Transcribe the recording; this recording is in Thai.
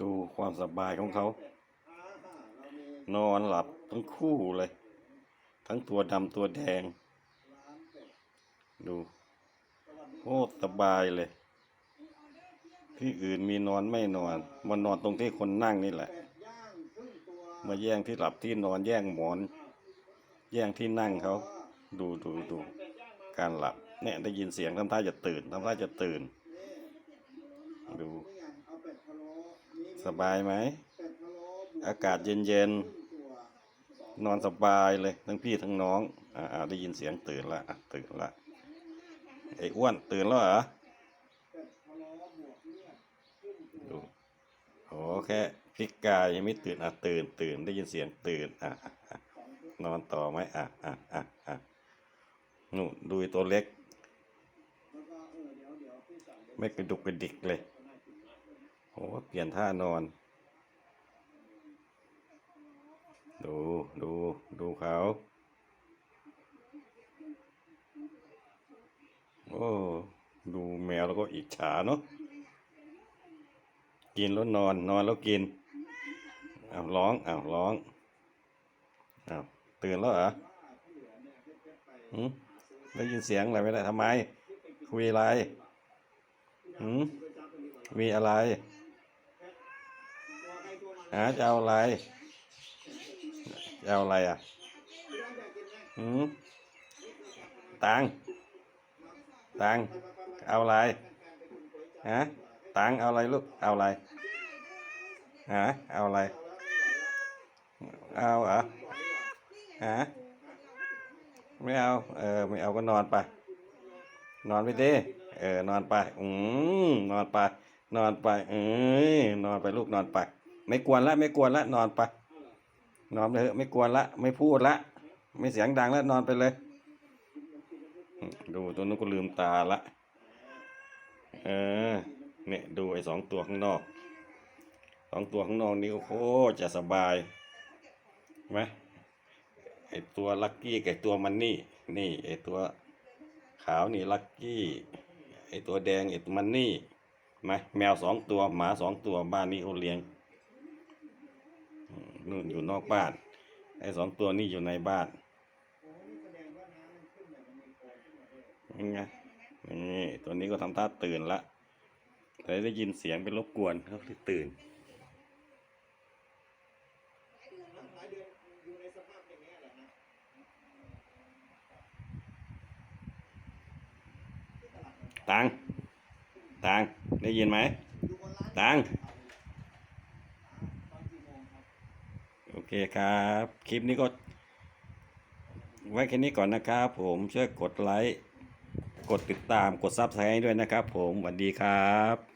ดูความสบายของเขา นอนหลับทั้งคู่เลย ทั้งตัวดำตัวแดง ดูโคตรสบายเลย ที่อื่นมีนอนไม่นอน มานอนตรงที่คนนั่งนี่แหละ มาแย่งที่หลับที่นอนแย่งหมอน แย่งที่นั่งเขา ดูดูดู การหลับ เนี่ยได้ยินเสียงทำท่าจะตื่นทำท่าจะตื่น ดู สบายไหม อากาศเย็นๆ นอนสบายเลย ทั้งพี่ทั้งน้อง อ่าได้ยินเสียงตื่นละตื่นละไอ้อ้วนตื่นแล้วเหรอดูโอ้แค่พลิกกายยังไม่ตื่นอะตื่นตื่นได้ยินเสียงตื่นอะนอนต่อไหมอะอะอะอะนู่นดูตัวเล็ก ไม่กระดุกกระดิกเลย โอ้เปลี่ยนท่านอน ดูดูดูเขาโอ้ดูแมวแล้วก็อิจฉาเนาะกินแล้วนอนนอนแล้วกินอ้าวร้องอ้าวร้องอ้าวตื่นแล้วเหรอหืมได้ยินเสียงอะไรไม่ได้ทำไม คุยอะไรหืมมีอะไร หาจะเอาอะไร จะเอาอะไรอะหืมตังตังเอาอะไร ฮะ ตังเอาอะไรลูก เอาอะไร ฮะ เอาอะไร เอาเหรอ ฮะ ไม่เอา เออ ไม่เอาก็นอนไป นอนไปดิ เออ นอนไป อืมนอนไป นอนไป เอ้ยนอนไปลูกนอนไป ไม่กวนละไม่กวนละนอนไปนอนไปเถอะไม่กวนละไม่พูดละ ไม่เสียงดังแล้วนอนไปเลย ดูตัวนู้นก็ลืมตาละเออเนี่ยดูไอ้สองตัวข้างนอกสองตัวข้างนอกนี่โอ้โหจะสบายไหมไอ้ตัวลักกี้กับไอ้ตัวมันนี่ นี่ไอ้ตัวขาวนี่ลักกี้ไอ้ตัวแดงไอ้ตัวมันนี่ไหมแมวสองตัวหมาสองตัวบ้านนี้เขาเลี้ยง นู่นอยู่นอกบ้าน ไอ้สองตัวนี่อยู่ในบ้านยังไงนี่ตัวนี้ก็ทำท่าตื่นละแต่ได้ยินเสียงเป็นรบกวนเขาเลยตื่นตังตังได้ยินไหมตัง โอ เคครับ คลิปนี้ก็ ไว้แค่นี้ก่อนนะครับผมช่วยกดไลค์ กดติดตามกดซับสไครต์ด้วยนะครับผมสวัสดีครับ